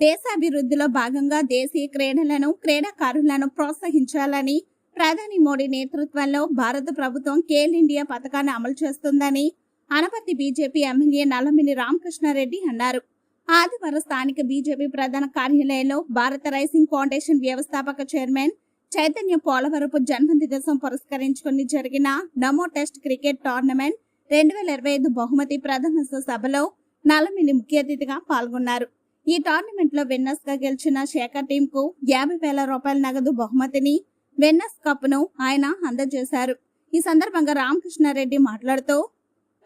దేశాభివృద్ధిలో భాగంగా దేశీయ క్రీడలను క్రీడాకారులను ప్రోత్సహించాలని ప్రధాని మోడీ నేతృత్వంలో భారత ప్రభుత్వం కేల్ ఇండియా పథకాన్ని అమలు చేస్తుందని అనపర్తి బీజేపీ ఎమ్మెల్యే నల్లమిని రామకృష్ణారెడ్డి అన్నారు. ఆదివారం స్థానిక బీజేపీ ప్రధాన కార్యాలయంలో భారత రైసింగ్ ఫౌండేషన్ వ్యవస్థాపక చైర్మన్ చైతన్య పోలవరపు జన్మదిన దివసం పురస్కరించుకుని జరిగిన నమో టెస్ట్ క్రికెట్ టోర్నమెంట్ రెండు వేల ఇరవై ఐదు బహుమతి ప్రధాన సభలో నల్లమిల్లి ముఖ్య అతిథిగా పాల్గొన్నారు. ఈ టోర్నమెంట్లో విన్నర్స్గా గెలిచిన శేఖర్ టీం కు యాభై వేల రూపాయల నగదు బహుమతిని విన్నర్స్ కప్ను ఆయన అందజేశారు. ఈ సందర్భంగా రామకృష్ణారెడ్డి మాట్లాడుతూ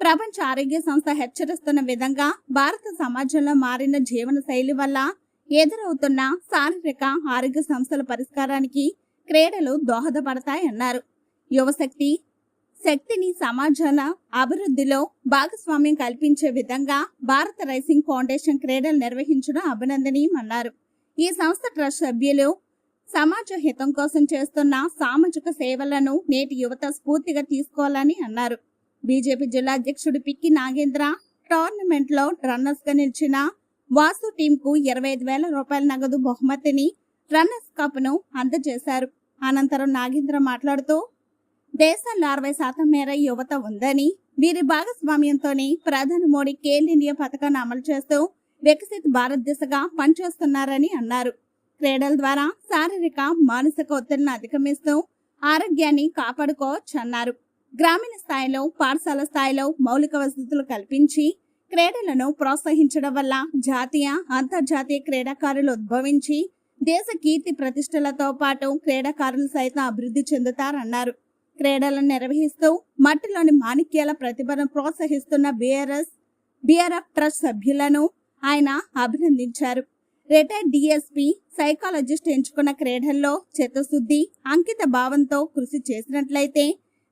ప్రపంచ ఆరోగ్య సంస్థ హెచ్చరిస్తున్న విధంగా భారత సమాజంలో మారిన జీవన శైలి వల్ల ఎదురవుతున్న శారీరక ఆరోగ్య సమస్యల పరిష్కారానికి క్రీడలు దోహదపడతాయన్నారు. యువశక్తి శక్తిని సమాజాల అభివృద్ధిలో భాగస్వామ్యం కల్పించే విధంగా భారత రైసింగ్ ఫౌండేషన్ క్రీడలు నిర్వహించడం అభినందనీయమన్నారు. ఈ సంస్థ ట్రస్ట్ సభ్యులు సమాజ హితం కోసం చేస్తున్న సామాజిక సేవలను నేటి యువత స్ఫూర్తిగా తీసుకోవాలని అన్నారు. బీజేపీ జిల్లా అధ్యక్షుడు పిక్కి నాగేంద్ర టోర్నమెంట్లో రన్నర్స్గా నిలిచిన వాసు టీం కు ఇరవై ఐదు వేల రూపాయల నగదు బహుమతిని రన్నర్స్ కప్ను అందజేశారు. అనంతరం నాగేంద్ర మాట్లాడుతూ దేశంలో అరవై శాతం మేర యువత ఉందని వీరి భాగస్వామ్యంతోనే ప్రధాని మోడీ కేల్ ఇండియా పథకాన్ని అమలు చేస్తూ వికసిత్ భారత్ దిశగా పనిచేస్తున్నారని అన్నారు. క్రీడల ద్వారా శారీరక మానసిక ఒత్తిడిని అధిగమిస్తూ ఆరోగ్యాన్ని కాపాడుకోవచ్చన్నారు. గ్రామీణ స్థాయిలో పాఠశాల స్థాయిలో మౌలిక వసతులు కల్పించి క్రీడలను ప్రోత్సహించడం వల్ల జాతీయ అంతర్జాతీయ క్రీడాకారులు ఉద్భవించి దేశ కీర్తి ప్రతిష్టలతో పాటు క్రీడాకారులు సైతం అభివృద్ధి చెందుతారన్నారు. క్రీడలను నిర్వహిస్తూ మట్టిలోని మాణిక్యాల ప్రతిభను ప్రోత్సహిస్తున్న బీఆర్ఎస్ బీఆర్ఎఫ్ ట్రస్ట్ సభ్యులను ఆయన అభినందించారు. రిటైర్డ్ డిఎస్పి సైకాలజిస్ట్ ఎంచుకున్న క్రీడల్లో చిత్తశుద్ధి అంకిత భావంతో కృషి చేసినట్లయితే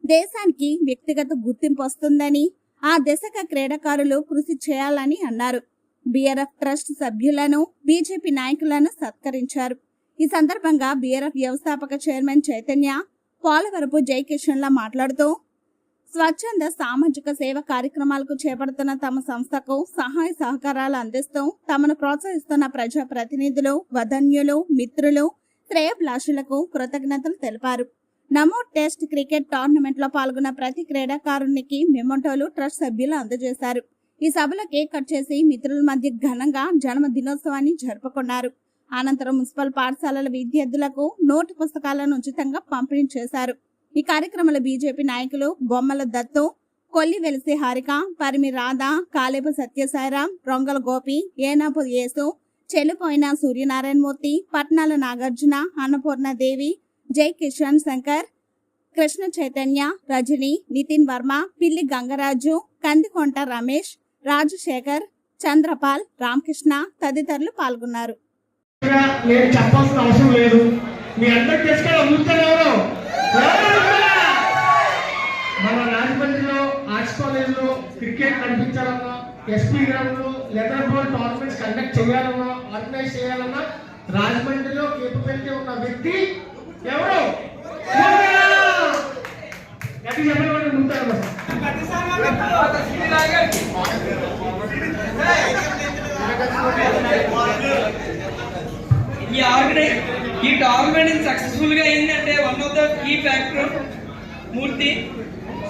దేశానికి వ్యక్తిగత గుర్తింపు వస్తుందని ఆ దిశగా క్రీడాకారులు కృషి చేయాలని అన్నారు. బీఆర్ఎఫ్ ట్రస్ట్ సభ్యులను బీజేపీ నాయకులను సత్కరించారు. ఈ సందర్భంగా బీఆర్ఎఫ్ వ్యవస్థాపక చైర్మన్ చైతన్య పోలవరపు జయకిషన్లా మాట్లాడుతూ స్వచ్ఛంద సామాజిక సేవ కార్యక్రమాలకు చేపడుతున్న తమ సంస్థకు సహాయ సహకారాలు అందిస్తూ తమను ప్రోత్సహిస్తున్న ప్రజా ప్రతినిధులు వదన్యులు మిత్రులు శ్రేయభిలాషులకు కృతజ్ఞతలు తెలిపారు. నమో టెస్ట్ క్రికెట్ టోర్నమెంట్లో పాల్గొన్న ప్రతి క్రీడాకారునికి మెమోటోలు ట్రస్ట్ సభ్యులు అందజేశారు. ఈ సభలో కేక్ కట్ చేసి మిత్రుల మధ్య ఘనంగా జన్మ దినోత్సవాన్ని జరుపుకున్నారు. అనంతరం మున్సిపల్ పాఠశాలల విద్యార్థులకు నోటు పుస్తకాలను ఉచితంగా పంపిణీ చేశారు. ఈ కార్యక్రమంలో బీజేపీ నాయకులు బొమ్మల దత్తు కొల్లి వెలిసి హారిక పరిమి రాధ కాలేపు సత్యసాయిరాం రొంగల గోపి ఏనాపు యేసు చెల్లిపోయిన సూర్యనారాయణమూర్తి పట్నాల నాగార్జున అన్నపూర్ణ దేవి జై కిషన్ శంకర్ కృష్ణ చైతన్య రజని నితిన్ వర్మ పిల్లి గంగరాజు కందికొంట రమేష్ రాజశేఖర్ చంద్రపాల్ రామకృష్ణ తదితరులు పాల్గొన్నారు. నేను చెప్పాల్సిన అవసరం లేదు. మీ అందరికి తెలుసు అమ్ముతారు ఎవరు? మన రాజమండ్రిలో ఆర్ట్స్ కాలేజ్లో cricket కనిపించాలన్నా SP ground letter leather ball tournaments conduct చేయాలన్నా ఆర్గనైజ్ చేయాలన్నా రాజమండ్రిలో కేపబిలిటీ ఉన్న వ్యక్తి ఎవరు? చెప్పండి ఉంటారు ఈ ఆర్గనైజ్ ఈ టోర్నమెంట్ సక్సెస్ఫుల్గా అయిందంటే one of the key factor Murthy.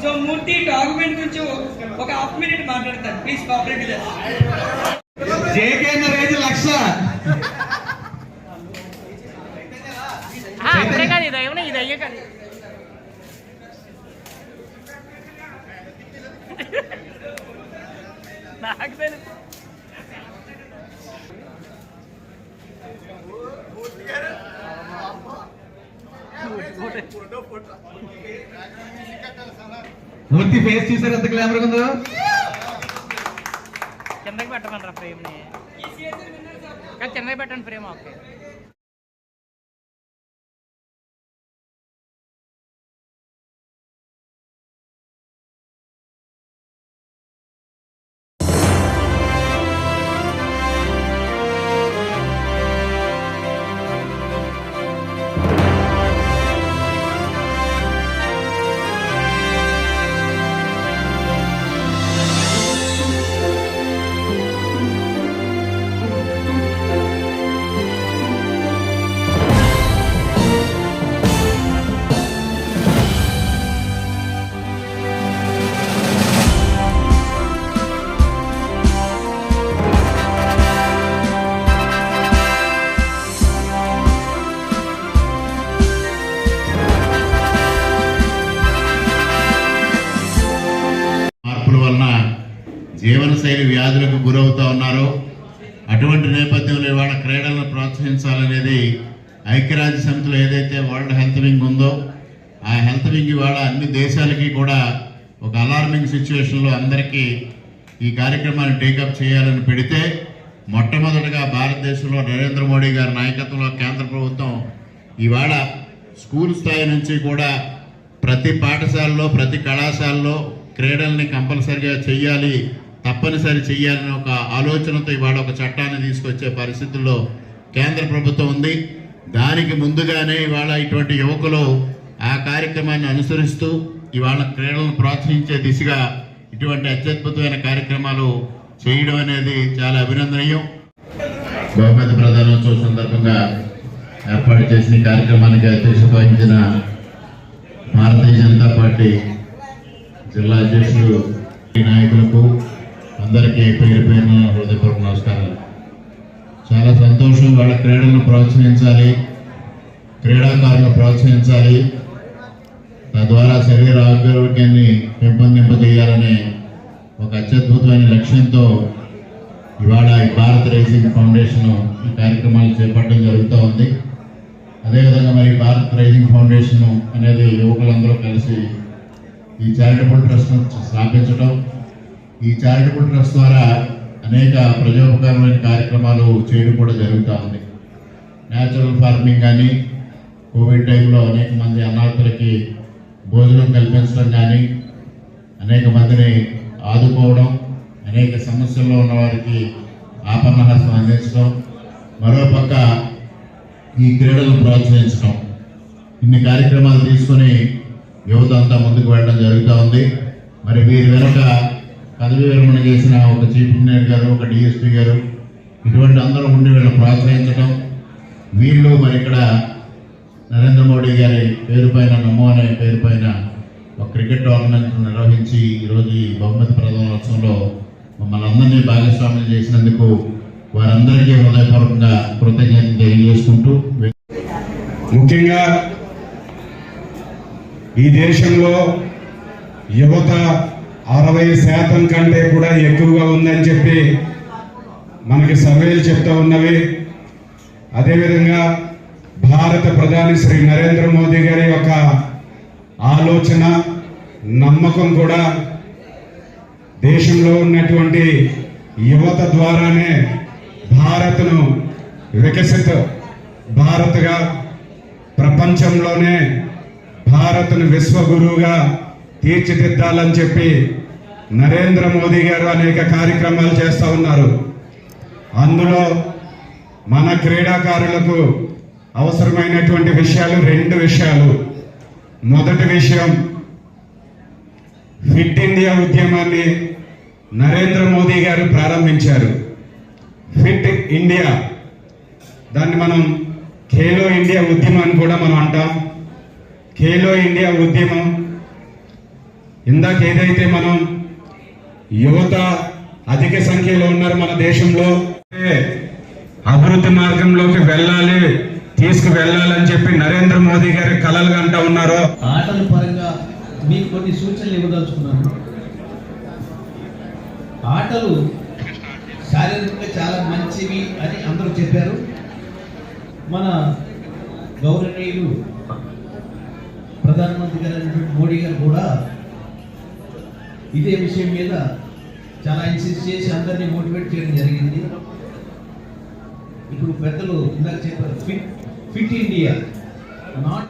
So Murthy tournament గురించి ఒక హాఫ్ మినిట్ మాట్లాడతాను. ప్లీజ్ కోఆపరేట్ జేకే రేంజ్ లక్ష. ఇది నాకు తెలుసు మూర్తి ఫేస్ చూసారు? ఎంత గ్లామర్ ఉందో? కిందకి పెట్టమంటారా ఫ్రేమ్ని? కానీ కిందకి పెట్టండి ఫ్రేమ్ ఓకే. జీవనశైలి వ్యాధులకు గురవుతూ ఉన్నారు అటువంటి నేపథ్యంలో ఇవాళ క్రీడలను ప్రోత్సహించాలనేది ఐక్యరాజ్య సమితిలో ఏదైతే వరల్డ్ హెల్త్ వింగ్ ఉందో ఆ హెల్త్ వింగ్ ఇవాళ అన్ని దేశాలకి కూడా ఒక అలార్మింగ్ సిచ్యువేషన్లో అందరికీ ఈ కార్యక్రమాన్ని టేకప్ చేయాలని పెడితే మొట్టమొదటగా భారతదేశంలో నరేంద్ర మోడీ గారి నాయకత్వంలో కేంద్ర ప్రభుత్వం ఇవాళ స్కూల్ స్థాయి నుంచి కూడా ప్రతి పాఠశాలలో ప్రతి కళాశాలలో క్రీడల్ని కంపల్సరిగా చేయాలి తప్పనిసరి చేయాలనే ఒక ఆలోచనతో ఇవాళ ఒక చట్టాన్ని తీసుకొచ్చే పరిస్థితుల్లో కేంద్ర ప్రభుత్వం ఉంది. దానికి ముందుగానే ఇవాళ ఇటువంటి యువకులు ఆ కార్యక్రమాన్ని అనుసరిస్తూ ఇవాళ క్రీడలను ప్రోత్సహించే దిశగా ఇటువంటి అత్యద్భుతమైన కార్యక్రమాలు చేయడం అనేది చాలా అభినందనీయం. బహుమతి ప్రధానోత్సవం సందర్భంగా ఏర్పాటు చేసిన కార్యక్రమానికి అధ్యక్షత వహించిన భారతీయ జనతా పార్టీ జిల్లా అధ్యక్షుడు నాయకులకు అందరికీ పేరు పేరున హృదయపూర్వక నమస్కారాలు. చాలా సంతోషం వాళ్ళ క్రీడలను ప్రోత్సహించాలి క్రీడాకారులను ప్రోత్సహించాలి. తద్వారా శరీర ఆరోగ్యాన్ని పెంపొందింపజేయాలనే ఒక అత్యద్భుతమైన లక్ష్యంతో ఇవాళ ఈ భారత్ రైజింగ్ ఫౌండేషన్ ఈ కార్యక్రమాలు చేపట్టడం జరుగుతూ ఉంది. అదేవిధంగా మరి భారత్ రైజింగ్ ఫౌండేషన్ అనేది యువకులందరూ కలిసి ఈ చారిటబుల్ ట్రస్ట్ను స్థాపించడం ఈ చారిటబుల్ ట్రస్ట్ ద్వారా అనేక ప్రజోపకరమైన కార్యక్రమాలు చేయడం కూడా జరుగుతూ ఉంది. న్యాచురల్ ఫార్మింగ్ కానీ కోవిడ్ టైంలో అనేక మంది అనాథులకి భోజనం కల్పించడం కానీ అనేక మందిని ఆదుకోవడం అనేక సమస్యల్లో ఉన్న వారికి ఆపన్న హస్తం అందించడం మరోపక్క ఈ క్రీడలను ప్రోత్సహించడం. ఇన్ని కార్యక్రమాలు తీసుకొని యువత అంతా ముందుకు వెళ్ళడం జరుగుతూ ఉంది. మరి వీరి వెనుక పదవి విరమణ చేసిన ఒక చీఫ్ ఇంజనీర్ గారు ఒక డిఎస్పీ గారు ఇటువంటి అందరూ ఉండి వీళ్ళని ప్రోత్సహించడం వీళ్ళు మరి ఇక్కడ నరేంద్ర మోడీ గారి పేరు పైన నమో అనే పేరు పైన ఒక క్రికెట్ టోర్నమెంట్ నిర్వహించి ఈరోజు ఈ బహుమతి ప్రధానోత్సవంలో మమ్మల్ని అందరినీ భాగస్వామ్యం చేసినందుకు వారందరికీ హృదయపూర్వకంగా కృతజ్ఞతలు తెలియజేసుకుంటూ ముఖ్యంగా ఈ దేశంలో యువత అరవై శాతం కంటే కూడా ఎక్కువగా ఉందని చెప్పి మనకి సర్వేలు చెప్తా ఉన్నవి. అదేవిధంగా భారత ప్రధాని శ్రీ నరేంద్ర మోదీ గారి యొక్క ఆలోచన నమ్మకం కూడా దేశంలో ఉన్నటువంటి యువత ద్వారానే భారత్ను వికసిత భారత్గా ప్రపంచంలోనే భారత్ను విశ్వగురువుగా తీర్చిదిద్దాలని చెప్పి నరేంద్ర మోదీ గారు అనేక కార్యక్రమాలు చేస్తూ ఉన్నారు. అందులో మన క్రీడాకారులకు అవసరమైనటువంటి విషయాలు రెండు విషయాలు. మొదటి విషయం ఫిట్ ఇండియా ఉద్యమాన్ని నరేంద్ర మోదీ గారు ప్రారంభించారు. ఫిట్ ఇండియా దాన్ని మనం ఖేలో ఇండియా ఉద్యమం అని కూడా మనం అంటాం. ఖేలో ఇండియా ఉద్యమం ఇందాక ఏదైతే మనం యువత అధిక సంఖ్యలో ఉన్నారు మన దేశంలో. అభివృద్ధి మార్గంలోకి వెళ్ళాలి తీసుకు వెళ్ళాలని చెప్పి నరేంద్ర మోదీ గారి కలలు అంటా ఉన్నారు. ఆటల పరంగా మీకు కొన్ని సూచనలు ఇవ్వదలుచుకున్నాను. ఆటలు శారీరకంగా చాలా మంచివి అని అందరూ చెప్పారు. మన గౌరవనీయులు ప్రధానమంత్రి గారు మోడీ గారు కూడా ఇదే విషయం మీద చాలా ఇన్సిస్ట్ చేసి అందరినీ మోటివేట్ చేయడం జరిగింది. ఇప్పుడు పెద్దలు ఇందాక చెప్పారు ఫిట్ ఫిట్ ఇండియా నాట్